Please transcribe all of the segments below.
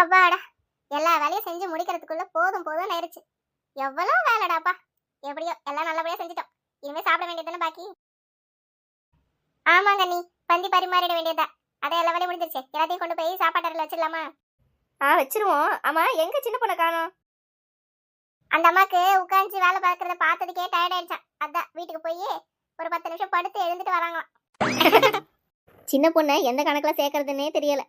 அப்பாடா எல்லா வேலையும் செஞ்சு முடிக்கிறதுக்குள்ள போதும் போதும் ஆயிருச்சு. எவ்வளோ வேலைடாப்பா. எப்படியோ எல்லாம் நல்லபடியா செஞ்சுட்டோம். இனிமே சாப்பிட வேண்டியதுதானே பாக்கி? ஆமாங்க நீ பந்தி பரிமாறிட வேண்டியதா. அதை எல்லா வேலையும் முடிஞ்சிருச்சு. எல்லாத்தையும் கொண்டு போய் சாப்பாட்டு வச்சிடலாமா? ஆ வச்சிருவோம். ஆமா எங்க சின்ன பொண்ணை காணோம்? அந்த அம்மாக்கு உட்காந்து வேலை பார்க்கறத பார்த்ததுக்கே டயர்ட் ஆயிடுச்சான் அதான் வீட்டுக்கு போய் ஒரு பத்து நிமிஷம் படுத்து எழுந்துட்டு வராங்களாம். சின்ன பொண்ணை எந்த கணக்குல சேர்க்கறதுன்னே தெரியல.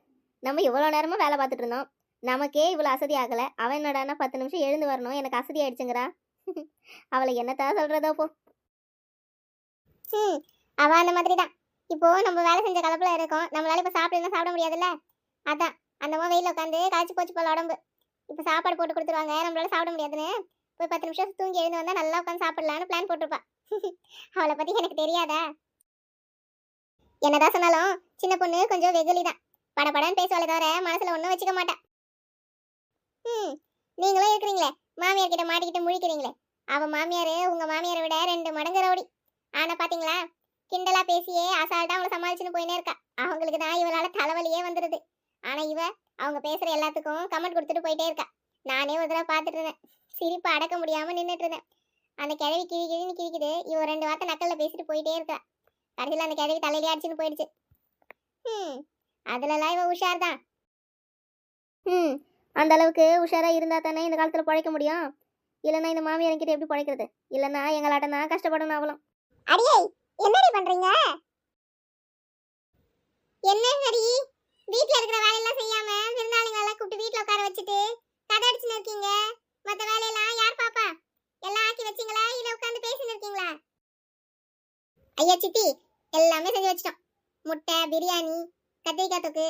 நம்ம இவ்வளோ நேரமா வேலை பார்த்துட்டு இருந்தோம். நமக்கே இவ்வளோ அசதி ஆகல. அவன் என்னடான்னா பத்து நிமிஷம் எழுந்து வரணும். எனக்கு அசதி ஆயிடுச்சுங்கிறா. அவளை என்னத்தான் சொல்றதோ போ. ம் அவ அந்த மாதிரி தான் இப்போ நம்ம வேலை செஞ்ச கலப்புல இருக்கோம். நம்மளால இப்போ சாப்பிடலாம் சாப்பிட முடியாதுல்ல? அதான். அந்த மாதிரி வெயில உட்காந்து காய்ச்சி போச்சு போல உடம்பு. இப்போ சாப்பாடு போட்டு கொடுத்துருவாங்க. நம்மளால சாப்பிட முடியாதுன்னு. போய் பத்து நிமிஷம் தூங்கி எழுந்து வந்தா நல்லா உட்காந்து சாப்பிடலான்னு பிளான் போட்டிருப்பா. அவளை பத்தி எனக்கு தெரியாதா? என்னதான் சொன்னாலும் சின்ன பொண்ணு கொஞ்சம் வெகுலி தான் படப்படன்னு பேசுவாளே தவிர மனசுல ஒன்றும் வச்சுக்க மாட்டேன் நீங்களும் இருக்கிறீங்களே மாமியார் கிட்ட மாட்டிக்கிட்டு முழிக்கிறீங்களே. அவ மாமியார் உங்க மாமியாரை விட ரெண்டு மடங்கு ரவுடி. ஆனா பாத்தீங்களா கிண்டலா பேசியே அசால்ட்டா அவங்கள சமாளிச்சுன்னு போயினே இருக்கா. அவங்களுக்கு தான் இவளால தலைவலியே வந்துடுது ஆனா இவ அவங்க பேசுற எல்லாத்துக்கும் கமெண்ட் கொடுத்துட்டு போயிட்டே இருக்கா. நானே ஒரு தடவை பார்த்துட்டு இருந்தேன். சிரிப்பை அடக்க முடியாம நின்னுட்டு இருந்தேன். அந்த கிழவி கிழி கிழின்னு கிழிக்குது. இவ ரெண்டு வார்த்தை நக்கல்ல பேசிட்டு போயிட்டே இருக்கா. கடைசியில் அந்த கிழவி தலையிலே அடிச்சுன்னு போயிடுச்சு. ம் அதுலலாம் இவ உஷார் தான் ம் அந்த அளவுக்கு உஷாரா இருந்தா தானே இந்த காலத்துல பழைக்க முடியும்? இல்லைன்னா இந்த மாமியார் கிட்ட எப்படி பழைக்கிறது? இல்லைன்னா எங்களாட்ட நான் கஷ்டப்படணும் அவளும். அடியே என்னடி என்ன என்னங்கடி வீட்டில் இருக்கிற வேலையெல்லாம் செய்யாம விருந்தாளிங்களை எல்லாம் கூப்பிட்டு வீட்டில் உட்கார வச்சுட்டு கதை அடிச்சுன்னு இருக்கீங்க? மத்த வேலையெல்லாம் யார் பாப்பா? எல்லாம் ஆக்கி வச்சீங்களா? இல்லை உட்காந்து பேசின்னு இருக்கீங்களா? ஐயா சித்தி எல்லாமே செஞ்சு வச்சிட்டோம். முட்டை பிரியாணி கத்திரிக்காய் தொக்கு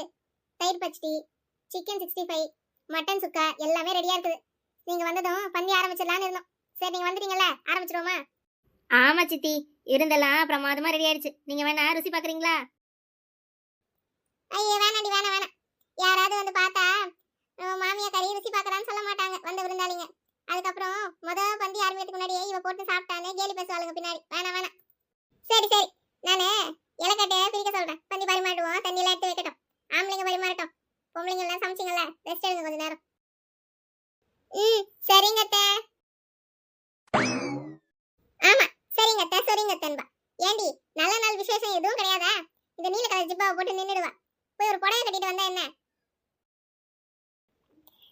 தயிர் பச்சடி chicken sixty five mutton sukka எல்லாமே ரெடியா இருக்குது. நீங்க வந்ததும் பந்தி ஆரம்பிச்சிடலான்னு இருந்தோம். சரி நீங்க வந்துட்டீங்கல்ல? ஆரம்பிச்சிடுவோமா ஆமா சித்தி. இருந்தெல்லாம் பிரமாதமா ரெடி ஆயிடுச்சு. நீங்க வேணா ருசி பாக்குறீங்களா? ஐயே வேணாடி வேணாம் வேணாம். யாராவது வந்து பார்த்தா மாமியா கறி ருசி பார்க்கறான்னு சொல்ல மாட்டாங்க. வந்து விருந்தாளிங்க அதுக்கப்புறம் முத பந்தி ஆரம்பிக்கிறதுக்கு முன்னாடியே இவ போட்டு சாப்பிட்டானே கேலி பேசுவாளுங்க பின்னாடி. வேணாம் வேணாம். சரி சரி. நானு இலக்கட்டையை பிரிக்க சொல்றேன். பந்தி பரிமாட்டுவோம் தண்ணியெல்லாம் எடுத்து வைக்கட்டும். ஆம்பளைங்க பரிமாறட்டும். பொம்பளைங்க எல்லாம் சமைச்சிங்கல்ல ரெஸ்ட் எடுங்க கொஞ்ச நேரம். ம் சரிங்க அத்தை. ஆமா சரிங்க அத்தை சரிங்க அத்தைன்பா ஏண்டி நல்ல நாள் விசேஷம் எதுவும் கிடையாதா? இந்த நீல கலர் ஜிப்பாவை போட்டு நின்னுடுவா. போய் ஒரு புடவை கட்டிட்டு வந்தா என்ன?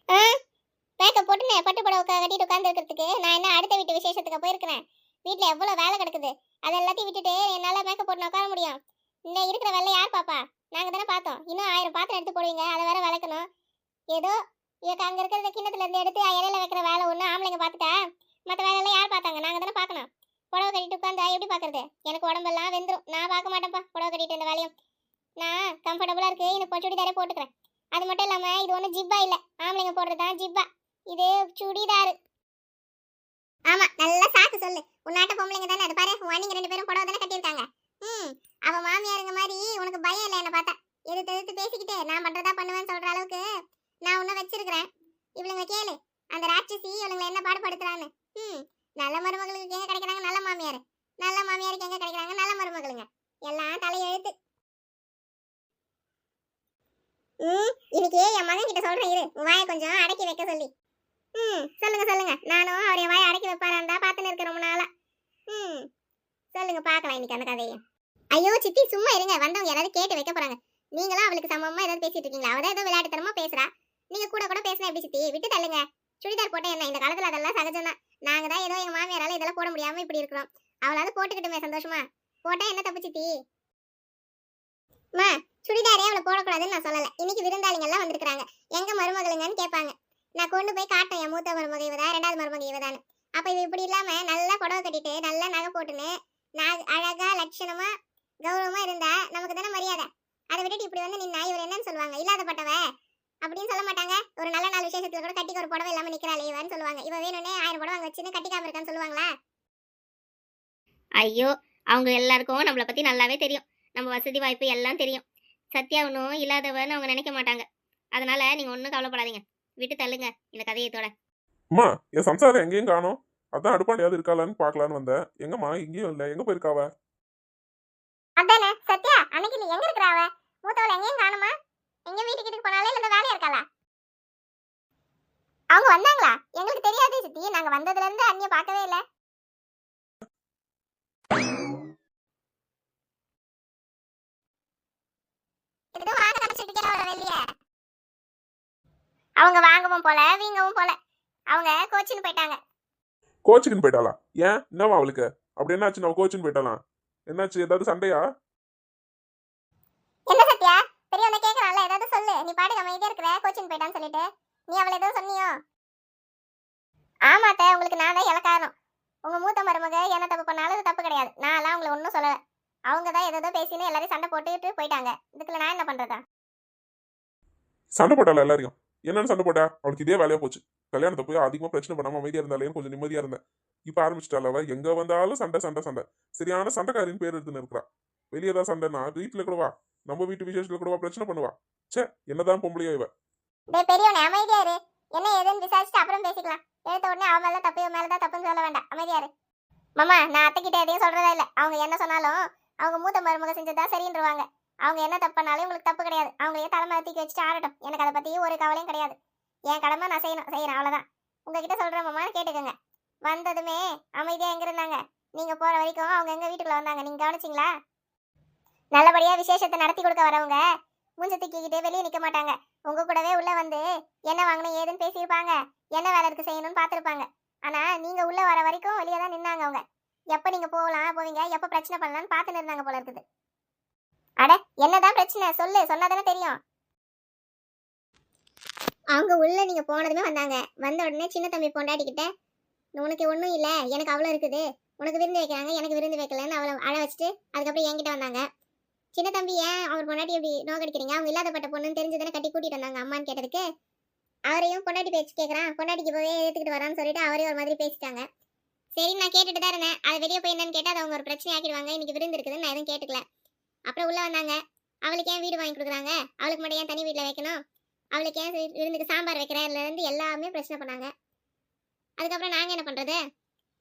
ஆ மேக்கப் போட்டு நான் பட்டு புடவை கட்டிட்டு உட்கார்ந்து இருக்கிறதுக்கு நான் என்ன அடுத்த வீட்டு விசேஷத்துக்கு போயிருக்கிறேன்? வீட்டில் எவ்வளோ வேலை கிடக்குது? அது எல்லாத்தையும் விட்டுட்டு என்னால் மேக்கப் போட்டு உட்கார முடியும். இந்த இருக்கிற வேலை யார் பாப்பா? நாங்கள் தானே பார்த்தோம். இன்னும் ஆயிரம் பாத்திரம் எடுத்து போடுவீங்க. அதை வேற விளக்கணும் ஏதோ இவக்கு அங்கே இருக்கிற கிண்ணத்துல இருந்து எடுத்து இலையில வைக்கிற வேலை ஒன்று ஆம்பளைங்க பார்த்துட்டா? மற்ற வேலையெல்லாம் யார் பார்த்தாங்க? நாங்கள் தானே பார்க்கணும். புடவை கட்டிட்டு உட்காந்து எப்படி பார்க்கறது? எனக்கு உடம்பெல்லாம் வெந்துரும். நான் பார்க்க மாட்டேன்ப்பா புடவை கட்டிட்டு இந்த வேலையும். நான் கம்ஃபர்டபுளாக இருக்கு இந்த பொ- சுடிதாரே போட்டுக்கிறேன். அது மட்டும் இல்லாமல் இது ஒன்றும் ஜிப்பா இல்லை. ஆம்பளைங்க போடுறது தான் ஜிப்பா. இது சுடிதாரு. ஆமா நல்லா சாக்கு சொல்லு உன்னாட்ட பொம்பளைங்க தானே அது பாரு உன் அண்ணிங்க ரெண்டு பேரும் புடவை தானே கட்டியிருக்காங்க ம் அவ மாமியாருங்க மாதிரி உனக்கு பயம் இல்லை என்ன பார்த்தா எதிர்த்து எதிர்த்து பேசிக்கிட்டு நான் பண்றதா பண்ணுவேன்னு சொல்ற அளவுக்கு நான் உன்னை வச்சிருக்கிறேன் இவளுங்க கேளு அந்த ராட்சசி இவளுங்களை என்ன பாடுபடுத்துறான்னு ம் நல்ல மருமகளுக்கு எங்க கிடைக்கிறாங்க? நல்ல மாமியார். நல்ல மாமியாருக்கு எங்க கிடைக்கிறாங்க? நல்ல மருமகளுங்க. எல்லாம் தலையெழுத்து. ம் இன்னைக்கு என் மகன் கிட்ட சொல்றேன் இரு. உன் வாயை கொஞ்சம் அடக்கி வைக்க சொல்லி. ம் சொல்லுங்க சொல்லுங்க. நானும் அவரைய என் வாயை அடக்கி வைப்பாரான் பார்த்துன்னு இருக்கேன் ரொம்ப நாளா. ம் சொல்லுங்க பார்க்கலாம் இன்னைக்கு அந்த கதையை. ஐயோ சித்தி சும்மா இருங்க. வந்தவங்க யாராவது கேட்டு வைக்க போறாங்க. நீங்களும் அவளுக்கு சமமா ஏதாவது பேசிட்டு இருக்கீங்களா? அவதான் ஏதோ விளையாட்டுத்தனமா பேசுறா. நீங்க கூட கூட பேசினா எப்படி சித்தி? விட்டு தள்ளுங்க. சுடிதார் போட்டேன் என்ன? இந்த காலத்துல அதெல்லாம் சகஜம் தான் நாங்க தான் ஏதோ எங்க மாமியாரால இதெல்லாம் போட முடியாம இப்படி இருக்கிறோம். அவளாவது போட்டுக்கிட்டுமே சந்தோஷமா? போட்டா என்ன தப்பு சித்தி மா சுடிதாரே அவளை போடக்கூடாதுன்னு நான் சொல்லல. இன்னைக்கு விருந்தாளிங்க எல்லாம் வந்திருக்காங்க எங்க மருமகளுங்கன்னு கேட்பாங்க. நான் கொண்டு போய் காட்டேன் என் மூத்த மருமக இவதான் ரெண்டாவது மருமக இவதான்னு. அப்ப இவ இப்படி இல்லாம நல்லா புடவை கட்டிட்டு நல்லா நகை போட்டுன்னு நான் அழகா லட்சணமா கௌரவமா இருந்தா நமக்கு தானே மரியாதை? அதை விட்டுட்டு இப்படி வந்து நின்னா இவர் என்னன்னு சொல்லுவாங்க? இல்லாதப்பட்டவ அப்படின்னு சொல்ல மாட்டாங்க. ஒரு நல்ல நாள் விசேஷத்துல கூட கட்டிக்கு ஒரு புடவை இல்லாம நிக்கிறாளே இவன்னு சொல்லுவாங்க. இவ வேணும்னே ஆயிரம் புடவை அங்க வச்சுன்னு கட்டிக்காம இருக்கான்னு சொல்லுவாங்களா? ஐயோ அவங்க எல்லாருக்கும் நம்மளை பத்தி நல்லாவே தெரியும். நம்ம வசதி வாய்ப்பு எல்லாம் தெரியும். சத்யா ஒன்றும் இல்லாதவன்னு அவங்க நினைக்க மாட்டாங்க. அதனால நீங்க ஒன்றும் கவலைப்படாதீங்க. விட்டு தள்ளுங்க இந்த கதையத்தோட. அம்மா என் சம்சாரம் எங்கேயும் காணோம். அதான் அடுப்பாண்டியாவது இருக்காளான்னு பார்க்கலான்னு வந்தேன். எங்கம்மா? இங்கேயும் இல்லை. எங்க போயிருக்காவ? அதானே சத்யா அன்னைக்கு நீ எங்க இருக்கிற அவ மூத்தவள எங்கேயும் காணுமா? எங்க வீட்டுக்கு போனாலே இல்ல வேலையா இருக்காளா? அவங்க வந்தாங்களா? எங்களுக்கு தெரியாது சித்தி நாங்க வந்ததுல இருந்து அண்ணிய பார்க்கவே இல்ல. அவங்க வாங்கவும் போல வீங்கவும் போல. அவங்க கோச்சின்னு போயிட்டாங்க. கோச்சுக்குன்னு போயிட்டாளா? ஏன்? என்னவா அவளுக்கு? அப்படி என்னாச்சு? நம்ம கோச்சுன்னு போயிட்டாலாம் என்னாச்சு? ஏதாவது சண்டையா என்ன சத்யா பெரியவனை கேக்குறான்ல ஏதாவது சொல்லு நீ பாட்டுக்கு இருக்கிற கோச்சிங் போயிட்டான்னு சொல்லிட்டு. நீ அவளை எதுவும் சொன்னியோ? ஆமாத்த உங்களுக்கு நான் தான் இலக்காரம் உங்க மூத்த மருமக என்ன தப்பு பண்ணாலும் தப்பு கிடையாது. நான்லாம் அவங்களை ஒன்றும் சொல்லல. அவங்க தான் ஏதோ பேசின்னு எல்லாரையும் சண்டை போட்டுட்டு போயிட்டாங்க. இதுக்குள்ள நான் என்ன பண்றதா? சண்டை போட்டால எல்லாரையும்? என்னன்னு சண்டை போட்டா? அவளுக்கு இதே வேலையா போச்சு. கல்யாணத்தை போய் அதிகமா பிரச்சனை பண்ணாம அமைதியா இருந்தாலே கொஞ்சம் நிம்மதியா இருந்தேன். இப்ப ஆரம்பிச்சிட்டால அவ? எங்க வந்தாலும் சண்டை சண்டை சண்டை. சரியான சண்டைக்காரின் பேர் எடுத்துன்னு இருக்கிறா. வெளியே தான் சண்டைனா வீட்டுல கூட வா. நம்ம வீட்டு விசேஷத்துல கூட பிரச்சனை பண்ணுவா? சே என்னதான் பொம்பளையோ இவ. டேய் பெரியவனே அமைதியா இரு. என்ன ஏதுன்னு விசாரிச்சுட்டு அப்புறம் பேசிக்கலாம். எடுத்த உடனே அவன் மேல தப்பு இவன் மேல தான் தப்புன்னு சொல்ல வேண்டாம். அமைதியா இரு. மாமா நான் அத்தை கிட்ட எதையும் சொல்றதே இல்ல. அவங்க என்ன சொன்னாலும் அவங்க மூத்த மருமக செஞ்சதா சரின்றுவாங்க. அவங்க என்ன தப்பு பண்ணாலும் உங்களுக்கு தப்பு கிடையாது. அவங்களையே தலைமை தூக்கி வச்சுட்டு ஆடட்டும். எனக்கு அதை பத்தி ஒரு கவலையும் கிடையாது. என் கடமை நான் செய்யணும். செய்யறேன் அவ்வளவுதான். உங்ககிட்ட சொல்றேன் மாமா கேட்டுக்கோங்க. வந்ததுமே அமைதியா எங்க இருந்தாங்க? நீங்க போற வரைக்கும் அவங்க எங்க வீட்டுக்குள்ள வந்தாங்க? நீங்க கவனிச்சிங்களா? நல்லபடியா விசேஷத்தை நடத்தி கொடுக்க வரவங்க மூஞ்ச தூக்கிக்கிட்டு வெளியே நிக்க மாட்டாங்க. உங்க கூடவே உள்ள வந்து என்ன வாங்கணும் ஏதுன்னு பேசியிருப்பாங்க. என்ன வேலை இருக்கு செய்யணும்னு பார்த்துருப்பாங்க. ஆனா நீங்க உள்ள வர வரைக்கும் வெளியே தான் நின்னாங்க அவங்க. எப்ப நீங்க போகலாம் போவீங்க எப்ப பிரச்சனை பண்ணலாம்னு பார்த்துன்னு இருந்தாங்க போல இருக்குது. அட என்னதான் பிரச்சனை? சொல்லு சொன்னாதானே தெரியும். அவங்க உள்ள நீங்க போனதுமே வந்தாங்க. வந்த உடனே சின்ன தம்பி பொண்டாட்டிக்கிட்ட உனக்கு ஒன்றும் இல்லை எனக்கு அவ்வளோ இருக்குது. உனக்கு விருந்து வைக்கிறாங்க எனக்கு விருந்து வைக்கலன்னு அவ்வளோ அழ வச்சுட்டு அதுக்கப்புறம் என்கிட்ட வந்தாங்க. சின்ன தம்பி ஏன் அவர் பொண்டாட்டி எப்படி நோக்கடிக்கிறீங்க அவங்க இல்லாதப்பட்ட பொண்ணுன்னு தெரிஞ்சதானே கட்டி கூட்டிட்டு வந்தாங்க அம்மான்னு கேட்டதுக்கு. அவரையும் பொண்டாட்டி பேச்சு கேட்குறான் பொண்டாட்டிக்கு போய் ஏற்றுக்கிட்டு வரான்னு சொல்லிட்டு அவரையும் ஒரு மாதிரி பேசிட்டாங்க. சரி நான் கேட்டுட்டு தான் இருந்தேன். அது வெளியே போய் என்னன்னு கேட்டால் அதை அவங்க ஒரு பிரச்சனை ஆக்கிடுவாங்க. இன்னைக்கு விருந்து இருக்குதுன்னு நான் எதுவும் கேட்டுக்கல. அப்புறம் உள்ள வந்தாங்க. அவளுக்கு ஏன் வீடு வாங்கி கொடுக்குறாங்க? அவளுக்கு மட்டும் ஏன் தனி வீட்டில் வைக்கணும்? அவளுக்கு ஏன் விருந்துக்கு சாம்பார் வைக்கிறேன்ல இருந்து எல்லாமே பிரச்சனை பண்ணாங்க. அதுக்கப்புறம் நாங்கள் என்ன பண்ணுறது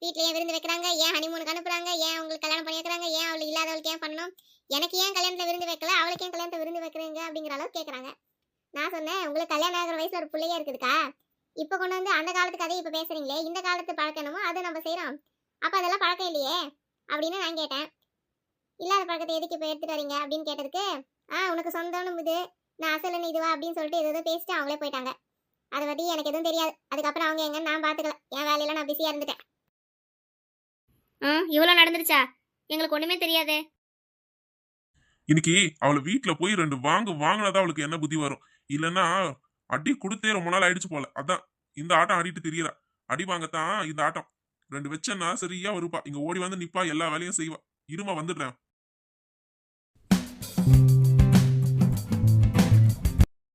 வீட்டில் ஏன் விருந்து வைக்கிறாங்க ஏன் ஹனிமூனுக்கு அனுப்புறாங்க ஏன் உங்களுக்கு கல்யாணம் பண்ணி வைக்கிறாங்க ஏன் அவளுக்கு இல்லாதவளுக்கு ஏன் பண்ணணும்? எனக்கு ஏன் கல்யாணத்தில் விருந்து வைக்கல அவளுக்கு ஏன் கல்யாணத்தை விருந்து வைக்கிறீங்க அப்படிங்கிற அளவுக்கு கேக்குறாங்க. நான் சொன்னேன் உங்களுக்கு கல்யாணம் ஆகிற வயசில் ஒரு பிள்ளையா இருக்குதுக்கா? இப்ப கொண்டு வந்து அந்த காலத்து கதையை இப்ப பேசுகிறீங்களே இந்த காலத்து பழக்கம் என்னமோ அதை நம்ம செய்கிறோம் அப்ப அதெல்லாம் பழக்கம் இல்லையே? அப்படின்னு நான் கேட்டேன். இல்லாத பழக்கத்தை எதுக்கு இப்ப எடுத்துகிட்டு வரீங்க அப்படின்னு கேட்டதுக்கு ஆ உனக்கு சொந்தம்னு இது நான் அசலன்னு இதுவா அப்படின்னு சொல்லிட்டு எதோ பேசிட்டு அவங்களே போயிட்டாங்க. அதை பத்தி எனக்கு எதுவும் தெரியாது. அதுக்கப்புறம் அவங்க எங்கன்னு நான் பார்த்துக்கல என் வேலையில நான் பிஸியா இருந்துட்டேன். ஆ இவ்வளோ நடந்துருச்சா? எங்களுக்கு ஒன்றுமே தெரியாதே. இன்னைக்கு அவளை வீட்டுல போய் ரெண்டு வாங்கு வாங்கினதான் அவளுக்கு என்ன புத்தி வரும். இல்லைன்னா அடி கொடுத்தே ரொம்ப நாள் ஆயிடுச்சு போல. அதான் இந்த ஆட்டம் ஆடிட்டு தெரியல. அடி வாங்கத்தான் இந்த ஆட்டம். ரெண்டு வச்சேன்னா சரியா வருப்பா இங்க ஓடி வந்து நிப்பா எல்லா வேலையும் செய்வா. இருமா வந்துடுறேன்.